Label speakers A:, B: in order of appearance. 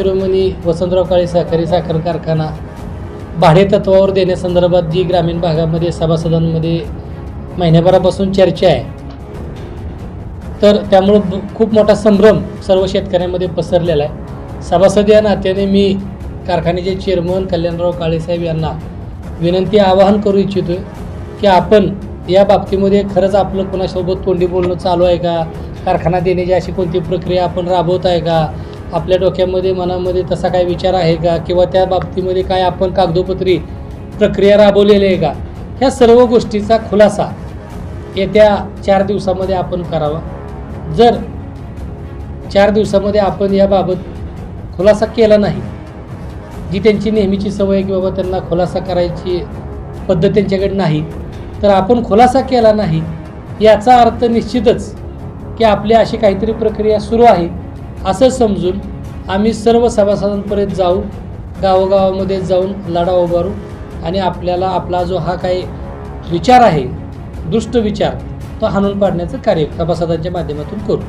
A: शिरोमणी वसंतराव काळे सहकारी साखर कारखाना भाडे तत्वावर देण्यासंदर्भात जी ग्रामीण भागामध्ये सभासदांमध्ये महिन्याभरापासून चर्चा आहे तर त्यामुळं खूप मोठा संभ्रम सर्व शेतकऱ्यांमध्ये पसरलेला आहे. सभासद या नात्याने मी कारखान्याचे चेअरमन कल्याणराव काळेसाहेब यांना विनंती आवाहन करू इच्छितो की आपण या बाबतीमध्ये खरंच आपलं कोणासोबत तोंडी बोलणं चालू आहे का? कारखाना देण्याची अशी कोणती प्रक्रिया आपण राबवत आहे का? आपल्या डोक्यामध्ये मनामध्ये तसा काय विचार आहे का? किंवा त्या बाबतीमध्ये काय आपण कागदोपत्री प्रक्रिया राबवलेली आहे का? ह्या सर्व गोष्टीचा खुलासा येत्या चार दिवसामध्ये आपण करावा. जर चार दिवसामध्ये आपण याबाबत खुलासा केला नाही जी त्यांची नेहमीची सवय आहे की बाबा त्यांना खुलासा करायची पद्धत त्यांच्याकडे नाही तर आपण खुलासा केला नाही याचा अर्थ निश्चितच की आपली अशी काहीतरी प्रक्रिया सुरू आहे. असं समजून आम्ही सर्व सभासदांपर्यंत जाऊ गावोगावामध्ये जाऊन लढा उभारू आणि आपल्याला आपला जो हा काही विचार आहे दुष्ट विचार तो हाणून पाडण्याचं कार्य सभासदांच्या माध्यमातून करू.